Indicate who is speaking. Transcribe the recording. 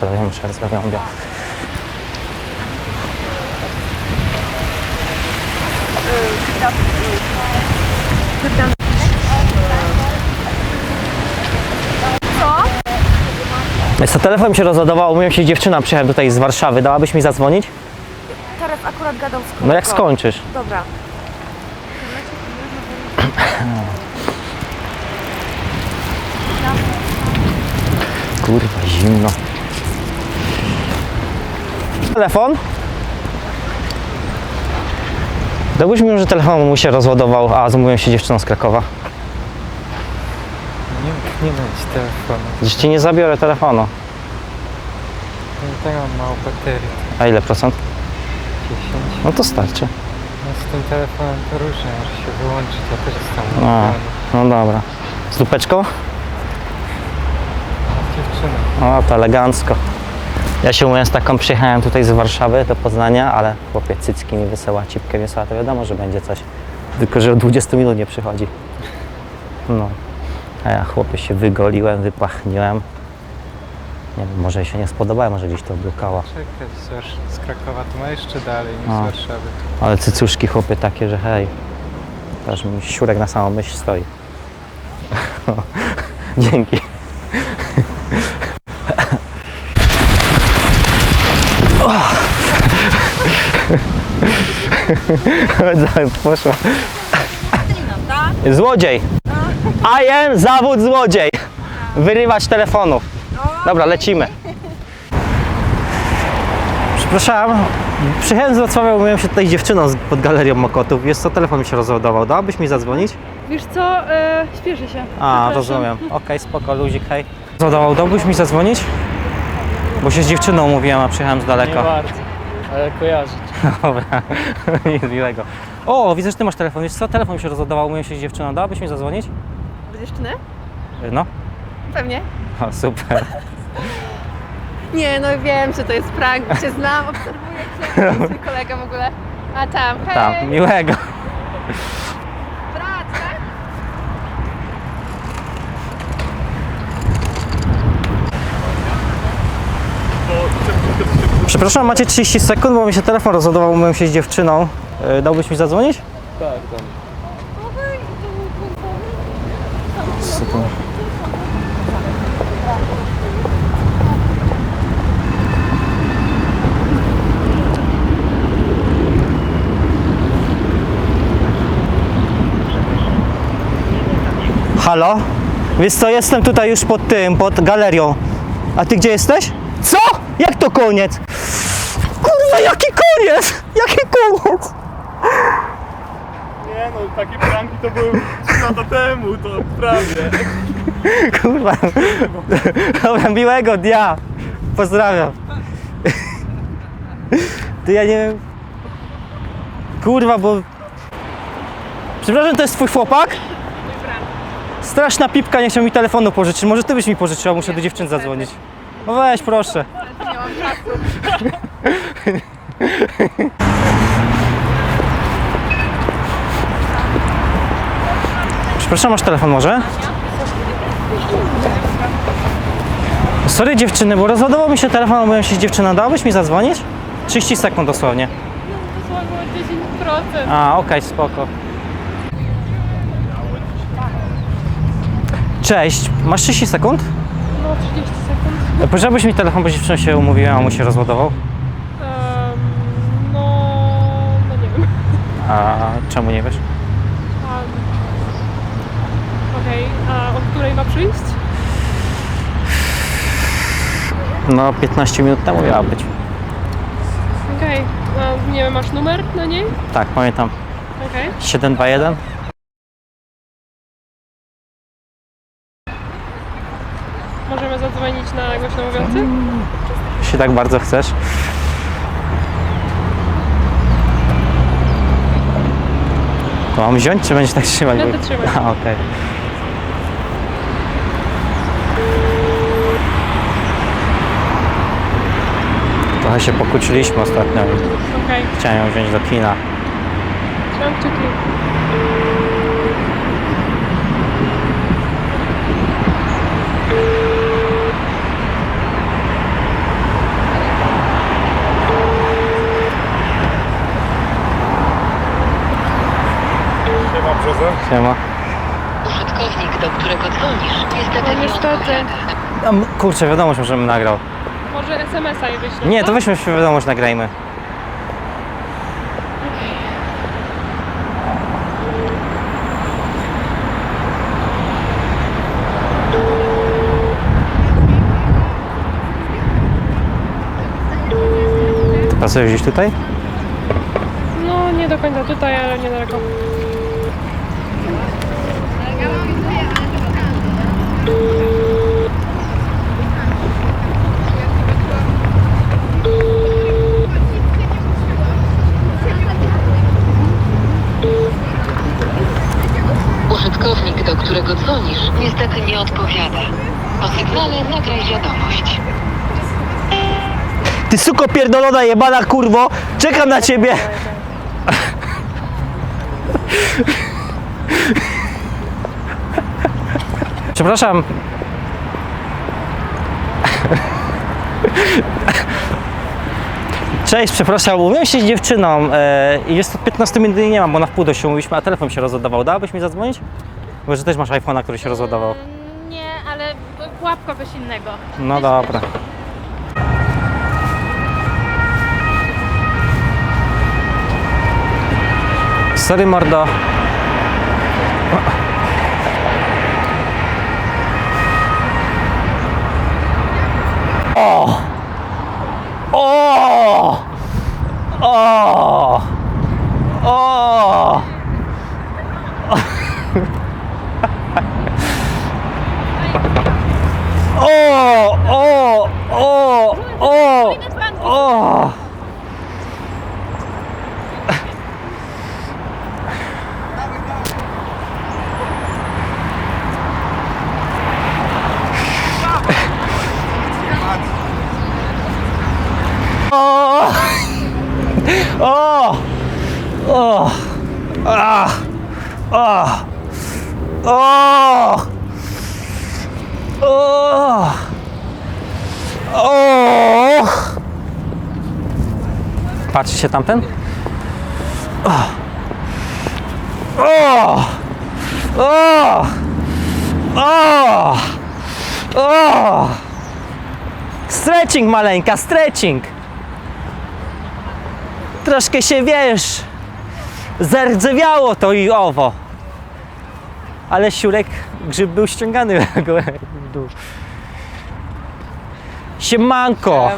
Speaker 1: Rozmawiam, czy rozmawiam, mówię. Co? telefon mi się rozładował, umiem się dziewczyna, przyjechałem tutaj z Warszawy, dałabyś mi zadzwonić?
Speaker 2: Teraz akurat gadam z
Speaker 1: No jak
Speaker 2: kolegą.
Speaker 1: skończysz.
Speaker 2: Dobra.
Speaker 1: Kurwa, zimno. Telefon? Dałbyś mi, że telefon mu się rozładował, a zamówiłem się dziewczyną z Krakowa.
Speaker 3: Nie, nie będzie telefonu.
Speaker 1: Dziś ci nie zabiorę telefonu.
Speaker 3: Nie tak mam mało baterii.
Speaker 1: A ile procent?
Speaker 3: 10.
Speaker 1: No to starczy.
Speaker 3: No z tym telefonem to różnie, może się wyłączyć, ja też jestem
Speaker 1: A,
Speaker 3: włączony.
Speaker 1: no dobra. Z lupeczką?
Speaker 3: Z dziewczyną.
Speaker 1: O, to elegancko. Ja się mówiąc taką przyjechałem tutaj z Warszawy do Poznania, ale chłopie cycki mi wysyła, cipkę wysyła, to wiadomo, że będzie coś. Tylko, że od 20 minut nie przychodzi. No. A ja chłopie się wygoliłem, wypachniłem. Nie wiem, może jej się nie spodobało, może gdzieś to oblukała.
Speaker 3: Czekaj, z, z Krakowa to ma jeszcze dalej niż
Speaker 1: A.
Speaker 3: z Warszawy.
Speaker 1: Ale cycuszki chłopie takie, że hej. Aż mi siurek na samą myśl stoi. Dzięki. Poszła. Złodziej. I am zawód złodziej. Wyrywać telefonów. Dobra, lecimy. Przepraszam, przyjechałem z Wrocławia, umówiłem się tutaj z dziewczyną z- pod galerią Mokotów. Jest co, telefon mi się rozładował. Dałabyś mi zadzwonić?
Speaker 4: Wiesz co, e, śpieszę się.
Speaker 1: A,
Speaker 4: Przepraszam.
Speaker 1: rozumiem. Okej, spoko, luzik, hej. Rozładował, dałbyś mi zadzwonić? Bo się z dziewczyną umówiłem, a przyjechałem z daleka.
Speaker 5: bardzo, ale kojarzyć.
Speaker 1: Dobra, nic miłego. O, widzę, że ty masz telefon. Wiesz co, telefon mi się rozładował, umówiłem się z dziewczyną. Dałabyś mi zadzwonić?
Speaker 4: Bez dziewczyny?
Speaker 1: No.
Speaker 4: Pewnie.
Speaker 1: O, super.
Speaker 4: Nie, no wiem, że to jest prank, bo cię znam, obserwuję cię, to jest mój kolega w ogóle. A tam, hej,
Speaker 1: Tam, miłego. Przepraszam, macie 30 sekund, bo mi się telefon rozładował, umówiłem się z dziewczyną. Y, Dałbyś mi zadzwonić?
Speaker 5: Tak, tak.
Speaker 1: Super. Halo? Wiesz co, jestem tutaj już pod tym, pod galerią. A ty gdzie jesteś? Jak to koniec? Kurwa, jaki koniec? Jaki koniec?
Speaker 5: Nie no, takie pranki to były 3 lata temu, to prawie.
Speaker 1: Kurwa. Dobra, miłego dnia. Pozdrawiam. Ty ja nie wiem. Kurwa, bo. Przepraszam, to jest twój chłopak? Straszna pipka, nie chciał mi telefonu pożyczyć. Może ty byś mi pożyczyła, muszę do dziewczyn zadzwonić. No weź, proszę.
Speaker 4: Czasu.
Speaker 1: Przepraszam, masz telefon może? Sorry dziewczyny, bo rozładował mi się telefon, umówiłem się z dziewczyną. Dałabyś mi zadzwonić? 30 sekund dosłownie.
Speaker 4: Dosłownie 10%.
Speaker 1: A, okej, spoko. Cześć, masz 30 sekund?
Speaker 4: No 30 sekund.
Speaker 1: Pożebyś mi telefon, bo dziewczyną się umówiłem, a mu się rozładował.
Speaker 4: Um, no, no nie wiem.
Speaker 1: A czemu nie wiesz?
Speaker 4: Um, Okej, a od której ma przyjść?
Speaker 1: No, 15 minut temu miała być.
Speaker 4: Okej, a nie wiem, masz numer na niej?
Speaker 1: Tak, pamiętam.
Speaker 4: Okej.
Speaker 1: 721?
Speaker 4: Zadzwonić na głośno mówiący?
Speaker 1: Jeśli tak bardzo chcesz. To mam wziąć, czy będziesz tak trzymać?
Speaker 4: Będę trzymać.
Speaker 1: A, okej. Trochę się pokłóciliśmy ostatnio i
Speaker 4: Okej,
Speaker 1: chciałem ją wziąć do kina.
Speaker 4: trzymam kciuki.
Speaker 1: Siema.
Speaker 6: Użytkownik, do którego dzwonisz, niestety
Speaker 2: No
Speaker 6: nie
Speaker 2: niestety.
Speaker 6: odpowiada.
Speaker 1: A, m- kurczę, wiadomość możemy nagrał.
Speaker 2: Może SMS-a je wyślę.
Speaker 1: Nie, to weźmy się wiadomość, nagrajmy. Pracujesz gdzieś tutaj?
Speaker 2: No nie do końca tutaj, ale niedaleko.
Speaker 6: Użytkownik, do którego dzwonisz, niestety nie odpowiada. Po sygnale nagraj wiadomość.
Speaker 1: Ty suko pierdolona jebana kurwo! Czekam na ciebie! Przepraszam. Cześć, przepraszam, umiem się z dziewczyną e, i jest to 15 minut nie mam, bo na wpół do się mówiliśmy, a telefon się rozładował. Dałabyś mi zadzwonić? Bo że też masz iPhone'a, który się rozładował.
Speaker 2: Nie, ale łap kogoś innego.
Speaker 1: No dobra. Sorry mordo. ああああああ O! Ah! Ah! O! O! O! Patrzy się tamten? O! O! O! O! O! Stretching maleńka, stretching! Troszkę się wiesz, zardzewiało to i owo. Ale siurek grzyb był ściągany w dół. Siemanko!